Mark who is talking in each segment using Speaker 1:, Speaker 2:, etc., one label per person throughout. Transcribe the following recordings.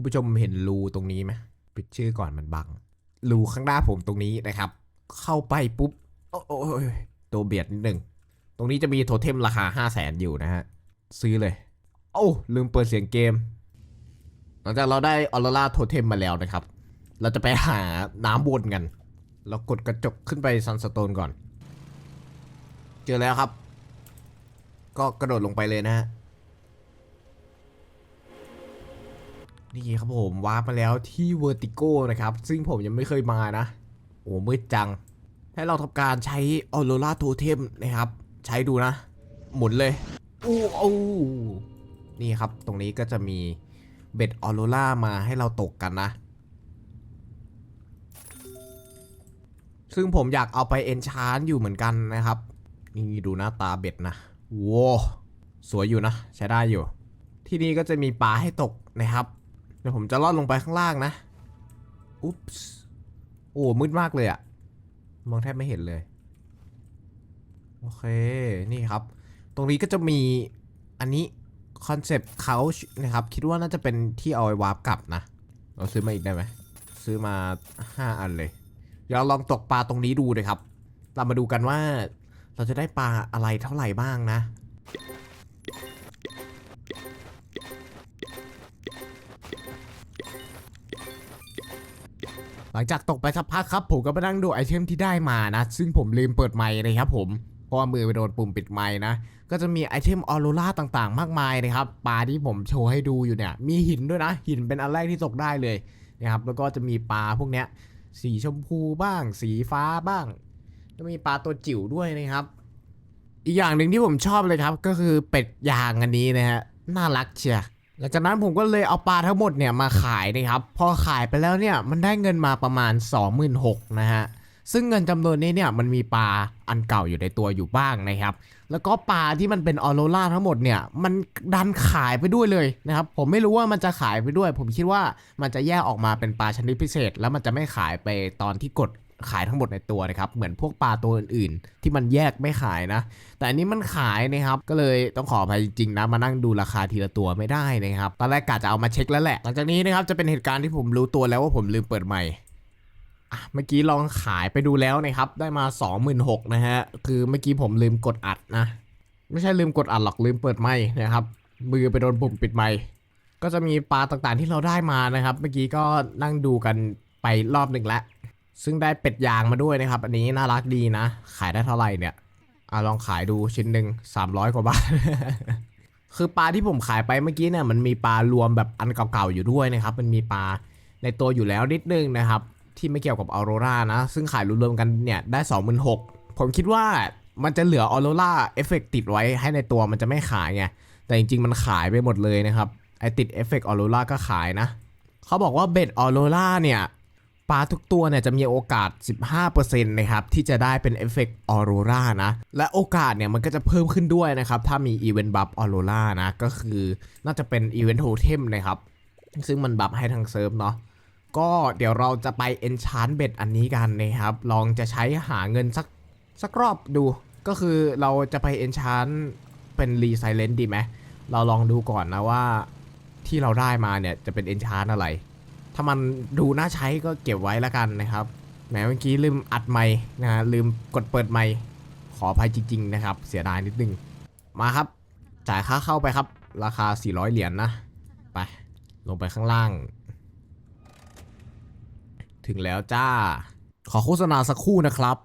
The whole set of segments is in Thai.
Speaker 1: คุณผู้ชมเห็นรูตรงนี้ไหมปิดชื่อก่อนมันบัง รูข้างหน้าผมตรงนี้นะครับ เข้าไปปุ๊บ โอ้โอ้ยตัวเบียดนิดหนึ่ง ตรงนี้จะมีโทเทมราคา 5 0 0แสนอยู่นะฮะ ซื้อเลย โอ้ลืมเปิดเสียงเกม หลังจากเราได้ออรราโทเทมมาแล้วนะครับ เราจะไปหาน้ำวนกัน เรากดกระจกขึ้นไปซันสโตนก่อน เจอแล้วครับ ก็กระโดดลงไปเลยนะฮะ นี่ครับผมวาร์ปมาแล้วที่เวอร์ติโกนะครับ ซึ่งผมยังไม่เคยมานะ โอ้มืดจัง ให้เราทำการใช้ออโรราโทเทมนะครับ ใช้ดูนะ หมุนเลยอู้อู้นี่ครับ ตรงนี้ก็จะมีเบ็ดออโรรามาให้เราตกกันนะ ซึ่งผมอยากเอาไปเอนชานอยู่เหมือนกันนะครับ นี่ดูหน้าตาเบ็ดนะว้าสวยอยู่นะ ใช้ได้อยู่ ที่นี่ก็จะมีปลาให้ตกนะครับ เดี๋ยวผมจะลอดลงไปข้างล่างนะอุ๊ปส์โอ้มืดมากเลยอะมองแทบไม่เห็นเลย โอเค นี่ครับ ตรงนี้ก็จะมีอันนี้คอนเซปต์เขานะครับ คิดว่าน่าจะเป็นที่เอาไว้วาร์ปกลับนะ เราซื้อมาอีกได้ไหม ซื้อมา 5 อันเลย เดี๋ยวเราลองตกปลาตรงนี้ดูเลยครับ เรามาดูกันว่าเราจะได้ปลาอะไรเท่าไหร่บ้างนะ หลังจากตกไปสักพักครับผมก็มานั่งดูไอเทมที่ได้มานะ ซึ่งผมลืมเปิดไมค์เลยครับผมเพราะมือไปโดนปุ่มปิดไมค์นะ ก็จะมีไอเทมออโรราต่างๆ มากมายนะครับปลาที่ผมโชว์ให้ดูอยู่เนี่ยมีหินด้วยนะ หินเป็นอันแรกที่ตกได้เลยนะครับแล้วก็จะมีปลาพวกเนี้ยสีชมพูบ้าง สีฟ้าบ้างก็มีปลาตัวจิ๋วด้วยนะครับ อีกอย่างหนึ่งที่ผมชอบเลยครับ ก็คือเป็ดยางอันนี้นะฮะน่ารักเชีย หลังจากนั้นผมก็เลยเอาปลาทั้งหมดเนี่ยมาขายนะครับพอขายไปแล้วเนี่ยมันได้เงินมาประมาณ 26,000นะฮะซึ่งเงินจำนวนนี้เนี่ยมันมีปลาอันเก่าอยู่ในตัวอยู่บ้างนะครับ แล้วก็ปลาที่มันเป็นออโรราทั้งหมดเนี่ยมันดันขายไปด้วยเลยนะครับ ผมไม่รู้ว่ามันจะขายไปด้วย ผมคิดว่ามันจะแยกออกมาเป็นปลาชนิดพิเศษ แล้วมันจะไม่ขายไปตอนที่กด ขายทั้งหมดในตัวนะครับ เหมือนพวกปลาตัวอื่นๆ ที่มันแยกไม่ขายนะ แต่อันนี้มันขายนะครับ ก็เลยต้องขออภัยจริงๆนะ มานั่งดูราคาทีละตัวไม่ได้นะครับ ตอนแรกกะจะเอามาเช็คแล้วแหละ หลังจากนี้นะครับจะเป็นเหตุการณ์ที่ผมรู้ตัวแล้วว่าผมลืมเปิดใหม่เมื่อกี้ลองขายไปดูแล้วนะครับ ได้มา 26,000นะฮะ คือเมื่อกี้ผมลืมกดอัดนะ ไม่ใช่ลืมกดอัดหรอกลืมเปิดไมค์นะครับ มือไปโดนปุ่มปิดไมค์ก็จะมีปลาต่างๆที่เราได้มานะครับ เมื่อกี้ก็นั่งดูกันไปรอบหนึ่งแล้ว ซึ่งได้เป็ดยางมาด้วยนะครับ อันนี้น่ารักดีนะ ขายได้เท่าไหร่เนี่ยอะลองขายดูชิ้นหนึ่ง300 กว่าบาท คือปลาที่ผมขายไปเมื่อกี้เนี่ยมันมีปลารวมแบบอันเก่าๆอยู่ด้วยนะครับ มันมีปลาในตัวอยู่แล้วนิดนึงนะครับ ที่ไม่เกี่ยวกับออโรรานะ ซึ่งขายรวมๆกันเนี่ยได้ 26,000ผมคิดว่ามันจะเหลือออโรราเอฟเฟกติดไว้ให้ในตัวมันจะไม่ขายไง แต่จริงๆ มันขายไปหมดเลยนะครับ ไอติดเอฟเฟกออโรราก็ขายนะ เขาบอกว่าเบ็ดออโรราเนี่ย ปลาทุกตัวเนี่ยจะมีโอกาส 15%นะครับที่จะได้เป็นเอฟเฟกต์ออโรรานะ และโอกาสเนี่ยมันก็จะเพิ่มขึ้นด้วยนะครับถ้ามีอีเวนต์บัฟออโรรานะ ก็คือน่าจะเป็นอีเวนต์โทเทมนะครับ ซึ่งมันบัฟให้ทางเซิร์ฟเนาะก็เดี๋ยวเราจะไป enchant เบ็ดอันนี้กันนะครับ ลองจะใช้หาเงินสักสักรอบดู ก็คือเราจะไป enchant เป็น re silent ดีไหมเราลองดูก่อนนะว่าที่เราได้มาเนี่ยจะเป็น enchant อะไร ถ้ามันดูน่าใช้ก็เก็บไว้แล้วกันนะครับแหมเมื่อกี้ลืมอัดไม้นะฮะลืมกดเปิดไม้ขออภัยจริง ๆ นะครับ เสียดายนิดนึง มาครับ จ่ายค่าเข้าไปครับ ราคา 400 เหรียญนะไป ลงไปข้างล่าง ถึงแล้วจ้า ขอโฆษณาสักครู่นะครับ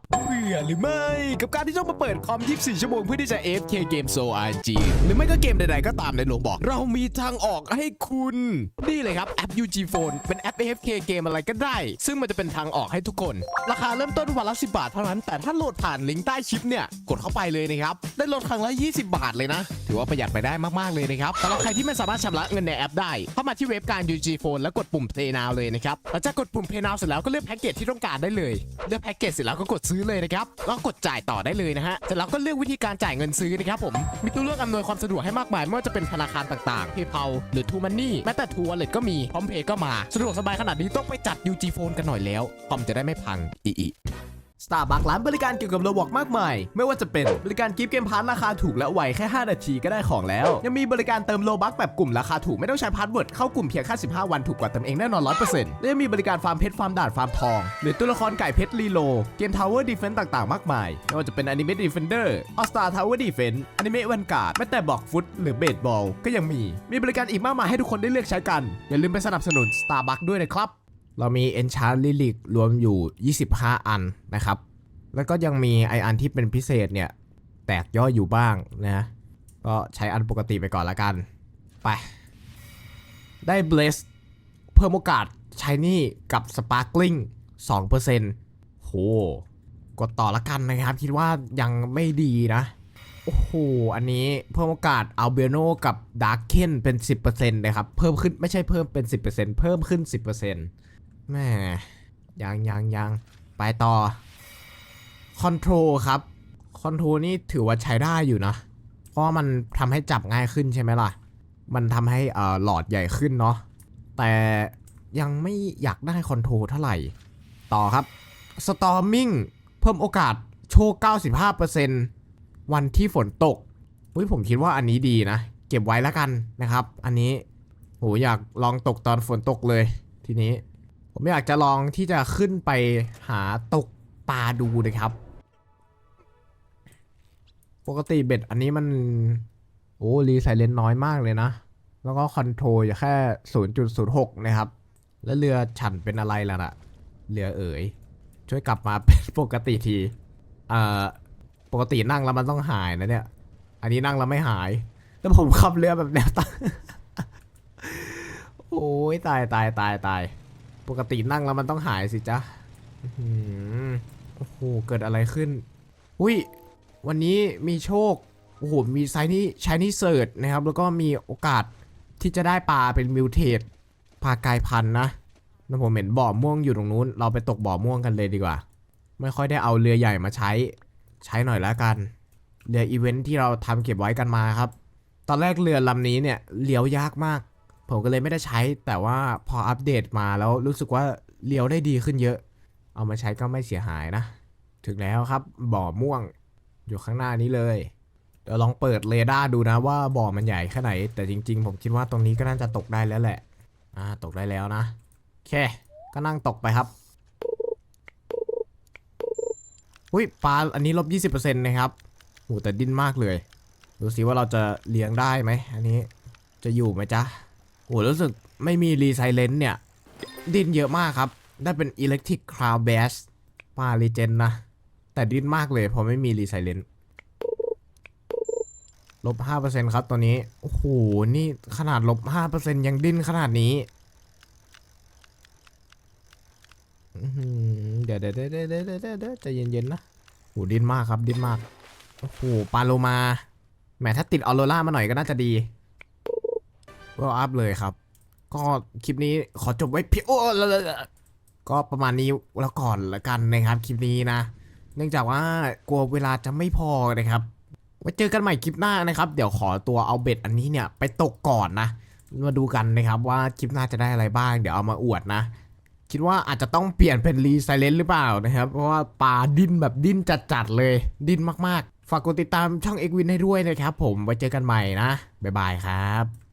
Speaker 2: บื่อหรือไม่ กับการที่ต้องมาเปิดคอม 24 ชั่วโมงเพื่อที่จะ AFK เกม Soul RNG หรือไม่ก็เกมใดๆก็ตามในโลงบอก เรามีทางออกให้คุณ นี่เลยครับแอป UG Phone เป็นแอป AFK เกมอะไรก็ได้ ซึ่งมันจะเป็นทางออกให้ทุกคน ราคาเริ่มต้นวันละ 10 บาทเท่านั้น แต่ถ้าโหลดผ่านลิงก์ใต้คลิปเนี่ยกดเข้าไปเลยนะครับได้ลดครั้งละ 20 บาทเลยนะ ถือว่าประหยัดไปได้มากๆเลยนะครับสำหรับใครที่ไม่สามารถชำระเงินในแอปได้เข้ามาที่เว็บการ UG Phone แล้วกดปุ่ม Pay Now เลยนะครับหลังจากกดปุ่ม Pay Now เสร็จแล้วก็เลือกแพ็กเกจที่ต้องการได้เลยเลือกแพ็กเกจเสร็จแล้วก็กดซื้อเลยนะครับแล้วกดจ่ายต่อได้เลยนะฮะเสร็จแล้วก็เลือกวิธีการจ่ายเงินซื้อนะครับผมมีตัวเลือกอำนวยความสะดวกให้มากมายไม่ว่าจะเป็นธนาคารต่างๆ PayPal หรือ True Money แม้แต่ True Wallet ก็มีพร้อมเพย์ก็มาสะดวกสบายขนาดนี้ต้องไปจัด UG Phone กันหน่อยแล้วคอมจะได้ไม่พังอี อี Starbucks ร้านบริการเกี่ยวกับโรบอกมากมาย ไม่ว่าจะเป็นบริการกิฟต์เกมพาร์ทราคาถูกและไวแค่ 5 นาทีก็ได้ของแล้ว ยังมีบริการเติมโลบัคแบบกลุ่มราคาถูกไม่ต้องใช้พาสเวิร์ดเข้ากลุ่มเพียงแค่15 วันถูกกว่าเติมเองแน่นอน100%และยังมีบริการฟาร์มเพชรฟาร์มด่านฟาร์มทองหรือตัวละครไก่เพชรรีโลเกม Tower Defense ต่างๆมากมายไม่ว่าจะเป็น Anime Defender All Star Tower Defense Anime Vanguard แม้แต่บอกฟุตหรือเบสบอลก็ยังมีมีบริการอีกมากมายให้ทุกคนได้เลือกใช้กันอย่าลืมไปสนับสนุน Starbucks ด้วยนะครับ
Speaker 1: เรามี Enchant Lyric รวมอยู่ 25 อันนะครับ แล้วก็ยังมีไออันที่เป็นพิเศษเนี่ย แตกย่อยอยู่บ้างนะก็ใช้อันปกติไปก่อนละกัน ไป ได้ Bless เพิ่มโอกาสใช้นี่กับ Sparkling 2%โห กดต่อละกันนะครับ คิดว่ายังไม่ดีนะ โอ้โห อันนี้เพิ่มโอกาสอัลเบโนกับดาร์เคนเป็น 10%นะครับ เพิ่มขึ้นไม่ใช่เพิ่มเป็น 10%เพิ่มขึ้น 10% แม่ยังยังยังไปต่อคอนโทรครับคอนโทรนี่ถือว่าใช้ได้อยู่นะ เพราะมันทำให้จับง่ายขึ้นใช่ไหมล่ะ มันทำให้เอ่อหลอดใหญ่ขึ้นเนาะแต่ยังไม่อยากได้คอนโทรเท่าไหร่ ต่อครับ Storming เพิ่มโอกาสโชว์ 95%วันที่ฝนตกอุ้ยผมคิดว่าอันนี้ดีนะ เก็บไว้แล้วกันนะครับ อันนี้โหอยากลองตกตอนฝนตกเลยทีนี้ ผมอยากจะลองที่จะขึ้นไปหาตกปลาดูนะครับ ปกติเบ็ดอันนี้มัน โอ้รีไซเลนน้อยมากเลยนะ แล้วก็คอนโทรลอยู่แค่ 0.06 นะครับ แล้วเรือฉันเป็นอะไรล่ะน่ะเรือเอ๋ย ช่วยกลับมาเป็นปกติที เอ่อ ปกตินั่งแล้วมันต้องหายนะเนี่ย อันนี้นั่งแล้วไม่หายแต่ผมขับเรือแบบแนวตั้งโอ้ยตายตายตายตาย ปกตินั่งแล้วมันต้องหายสิจ๊ะโอ้โห เกิดอะไรขึ้น อุ้ย วันนี้มีโชค โอ้โห มีไซนี่ชายนี่เซิร์นะครับ แล้วก็มีโอกาสที่จะได้ปลาเป็นมิวเทสปลากายพันธุ์นะผมเห็นบ่อม่วงอยู่ตรงนู้น เราไปตกบ่อม่วงกันเลยดีกว่า ไม่ค่อยได้เอาเรือใหญ่มาใช้ ใช้หน่อยแล้วกัน เรืออีเวนท์ที่เราทำเก็บไว้กันมาครับ ตอนแรกเรือลำนี้เนี่ยเลี้ยวยากมาก ผมก็เลยไม่ได้ใช้ แต่ว่าพออัปเดตมาแล้วรู้สึกว่าเลี้ยวได้ดีขึ้นเยอะ เอามาใช้ก็ไม่เสียหายนะ ถึงแล้วครับบ่อม่วงอยู่ข้างหน้านี้เลย เดี๋ยวลองเปิดเรดาร์ดูนะว่าบ่อมันใหญ่แค่ไหน แต่จริง ๆ ผมคิดว่าตรงนี้ก็น่าจะตกได้แล้วแหละ อ่าตกได้แล้วนะโอเค ก็นั่งตกไปครับอุ้ยปลาอันนี้ลบ 20%นะครับโหแต่ดิ้นมากเลย ดูสิว่าเราจะเลี้ยงได้ไหม อันนี้จะอยู่ไหมจ๊ะ โหรู้สึกไม่มีรีไซเลนต์เนี่ย ดินเยอะมากครับ ได้เป็น Electric Cloud Bass ปารีเจนนะ แต่ดินมากเลยเพราะไม่มีรีไซเลนต์ลบ5%ครับตัวนี้ โอ้โห นี่ขนาดลบ5%ยังดิ้นขนาดนี้ เดี๋ยวเดี๋ยวเดี๋ยวเดี๋ยวเดี๋ยวเดี๋ยวเดี๋ยวใจเย็นๆนะโหดิ้นมากครับดิ้นมาก โอ้โห ปาโลมา แหมถ้าติดออโรล่ามาหน่อยก็น่าจะดี ก็อัพเลยครับ ก็คลิปนี้ขอจบไว้เพียงโอ้ก็ประมาณนี้แล้วก่อนละกันนะครับคลิปนี้นะ เนื่องจากว่ากลัวเวลาจะไม่พอนะครับไว้เจอกันใหม่คลิปหน้านะครับ เดี๋ยวขอตัวเอาเบ็ดอันนี้เนี่ยไปตกก่อนนะ มาดูกันนะครับว่าคลิปหน้าจะได้อะไรบ้าง เดี๋ยวเอามาอวดนะ คิดว่าอาจจะต้องเปลี่ยนเป็นรีไซเลนหรือเปล่านะครับ เพราะว่าปลาดิ้นแบบดิ้นจัดๆเลย ดิ้นมากๆ ฝากกดติดตามช่องเอ็กวินให้ด้วยนะครับ ผมไว้เจอกันใหม่นะบ๊ายบายครับ